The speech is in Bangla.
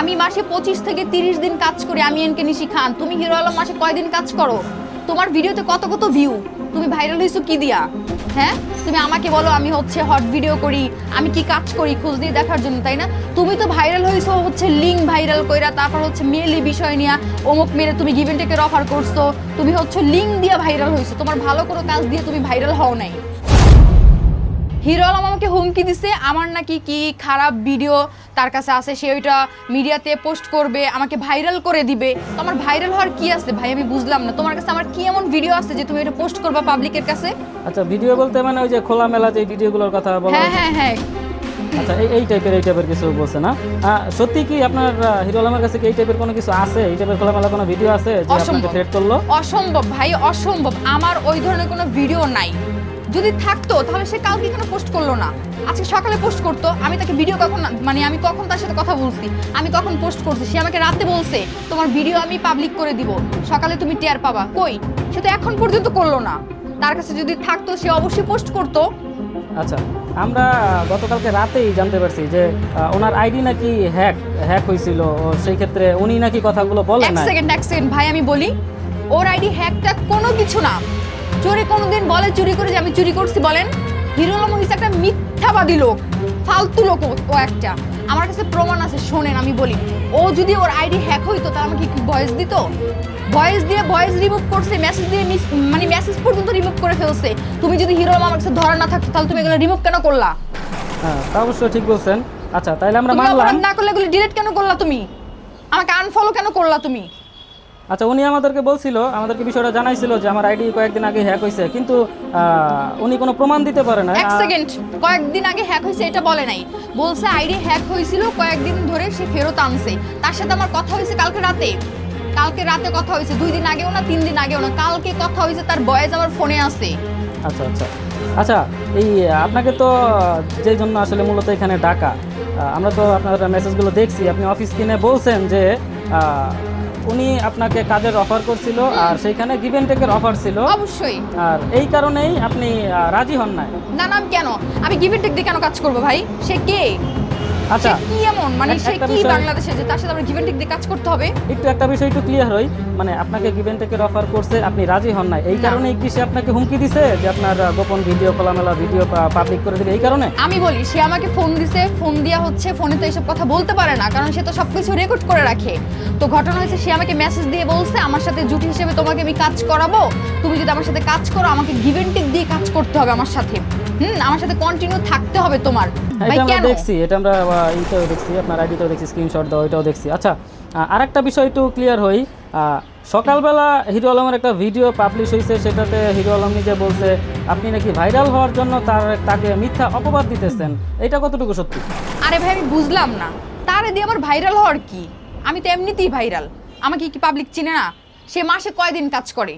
আমি মাসে পঁচিশ থেকে তিরিশ দিন কাজ করি, আমি এনকে নিশি খান। তুমি হিরো আলম মাসে কয়দিন কাজ করো? তোমার ভিডিওতে কত কত ভিউ তুমি ভাইরাল হয়েছো কি দিয়া? হ্যাঁ? তুমি আমাকে বলো, আমি হচ্ছে হট ভিডিও করি, আমি কি কাজ করি খোঁজ দিয়ে দেখার জন্য, তাই না? তুমি তো ভাইরাল হয়েছো হচ্ছে লিঙ্ক ভাইরাল কইরা, তারপর হচ্ছে মেলি বিষয় নিয়ে অমুক মেরে তুমি গিভেন টেকের অফার করছ, তুমি হচ্ছে লিঙ্ক দিয়ে ভাইরাল হয়েছো তোমার ভালো কোনো কাজ দিয়ে তুমি ভাইরাল হও নাই। হিরো আলম আমাকে হুমকি দিছে। আমার নাকি কি খারাপ ভিডিও তার কাছে আছে সে ওইটা মিডিয়াতে পোস্ট করবে আমাকে ভাইরাল করে দিবে। তো আমার ভাইরাল হওয়ার কি আছে? ভাই আমি বুঝলাম না। তোমার কাছে আমার কি এমন ভিডিও আছে যে তুমি এটা পোস্ট করবা পাবলিকের কাছে? আচ্ছা ভিডিও বলতে মানে ওই যে খোলামেলা যে ভিডিওগুলোর কথা বলা হ্যাঁ হ্যাঁ হ্যাঁ। আচ্ছা এই এই টাইপের এই টাইপের কিছু বলছে না? সত্যি কি আপনার হিরো আলমের কাছে কি এই টাইপের কোনো কিছু আছে? এই টাইপের খোলামেলা কোনো ভিডিও আছে যে আপনাকে। থ্রেট করল? অসম্ভব ভাই অসম্ভব। আমার ওই ধরনের কোনো ভিডিও নাই। যদি থাকতো তাহলে সে কালকে কেন পোস্ট করল না। আজকে সকালে পোস্ট করতো আমি তাকে ভিডিও কখন মানে আমি কখন তার সাথে কথা বলছি? আমি কখন পোস্ট করছি? সে আমাকে রাতে বলছে তোমার ভিডিও আমি পাবলিক করে দিব। সকালে তুমি টের পাবা। কই? সে তো এখন পর্যন্ত করল না। তার কাছে যদি থাকতো সে অবশ্যই পোস্ট করতো। আচ্ছা আমরা গতকালকে রাতেই জানতে পারছি যে ওনার আইডি নাকি হ্যাক হ্যাক হয়েছিল। সেই ক্ষেত্রে উনি নাকি কথাগুলো বলে এক সেকেন্ড এক সেকেন্ড ভাই আমি বলি ওর আইডি হ্যাকটা কোনো কিছু না। চোরে কোনোদিন বলে চুরি করে যে আমি চুরি করছি বলেন। হিরো আলম হইছে একটা মিথ্যাবাদী লোক ফালতু লোক ও- একটা। আমার কাছে প্রমাণ আছে শোনেন আমি বলি। ও যদি ওর আইডি হ্যাক হইতো তাহলে আমাকে কি ভয়েস দিত? ভয়েস দিয়ে ভয়েস রিমুভ করছে মেসেজ দিয়ে মানে মেসেজ পর্যন্ত রিমুভ করে ফেলছে। তুমি যদি হিরো আমার কাছে ধরা না থাকতো তাহলে তুমি এগুলো রিমুভ কেন করলা? হ্যাঁ তা অবশ্য ঠিক বলছেন। আচ্ছা তাইলে আমরা মানলাম। না করলে এগুলো ডিলিট কেন করলা তুমি? আমাকে আনফলো কেন করলা তুমি? আচ্ছা উনি আমাদেরকে বলছিল আমাদেরকে বিষয়টা জানাইছিল যে আমার আইডি কয়েকদিন আগে হ্যাক হয়েছে কিন্তু উনি কোনো প্রমাণ দিতে পারে না। এক সেকেন্ড কয়েকদিন আগে হ্যাক হয়েছে এটা বলে নাই। বলছে আইডি হ্যাক হয়েছিল কয়েকদিন ধরে সে ফেরত আনছে। তার সাথে আমার কথা হয়েছে কালকে রাতে। কালকে রাতে কথা হয়েছে দুই দিন আগেও না তিন দিন আগেও না কালকে কথা হয়েছে তার বয়েজ আমার ফোনে আছে। আচ্ছা আচ্ছা। আচ্ছা এই আপনাকে তো যেই জন্য আসলে মূলত এখানে ডাকা আমরা তো আপনার মেসেজগুলো দেখছি আপনি অফিস কিনে বলছেন যে উনি আপনাকে কাজের অফার করছিল আর সেইখানে গিভেন টেকের অফার ছিল। অবশ্যই। আর এই কারণেই আপনি রাজি হন নাই। না না আমি কেন? আমি গিভেন টেক দিয়ে কেন কাজ করব ভাই? সে কে? আচ্ছা। কি এমন? মানে সে কি বাংলাদেশে যে তার সাথে আমরা গিভেন টেক দিয়ে কাজ করতে হবে? একটু একটা বিষয় একটু ক্লিয়ার হই। মানে আপনাকে গিভেন টেকের অফার করছে আপনি রাজি হন নাই। এই কারণে কি সে আপনাকে হুমকি দিছে যে আপনার গোপন ভিডিও খোলামেলা ভিডিও পাবলিক করে দেবে? এই কারণে? আমি বলি সে আমাকে ফোন দিছে ফোন দিয়া হচ্ছে ফোনে তো এসব কথা বলতে পারে না কারণ সে তো সবকিছু রেকর্ড করে রাখে। তো ঘটনা হয়েছে সে আমাকে মেসেজ দিয়ে বলছে আমার সাথে জুটি হিসেবে তোমাকে আমি কাজ করাবো। তুমি যদি আমার সাথে কাজ করো আমাকে গিভেন টেক দিয়ে কাজ করতে হবে আমার সাথে। হুম আমার সাথে কন্টিনিউ থাকতে হবে তোমার। হ্যাঁ, ভাই কেন? দেখছি এটা আমরা আহ, দেখছি আপনার আইডিতেও দেখছি স্ক্রিনশট দাও এটাও দেখছি। আচ্ছা আরেকটা বিষয় একটু ক্লিয়ার হই। সকালবেলা হিরো আলমের একটা ভিডিও পাবলিশ হয়েছে সেটাতে হিরো আলম নিজে বলছে আপনি নাকি ভাইরাল হওয়ার জন্য তার তাকে মিথ্যা অপবাদ দিতেছেন? এটা কতটুকু সত্যি? আরে ভাই আমি বুঝলাম না। তারে দিয়ে আমার ভাইরাল হওয়ার কি? আমি তো এমনিতেই ভাইরাল আমাকে কি পাবলিক চিনে না? সে মাসে কয়দিন কাজ করে?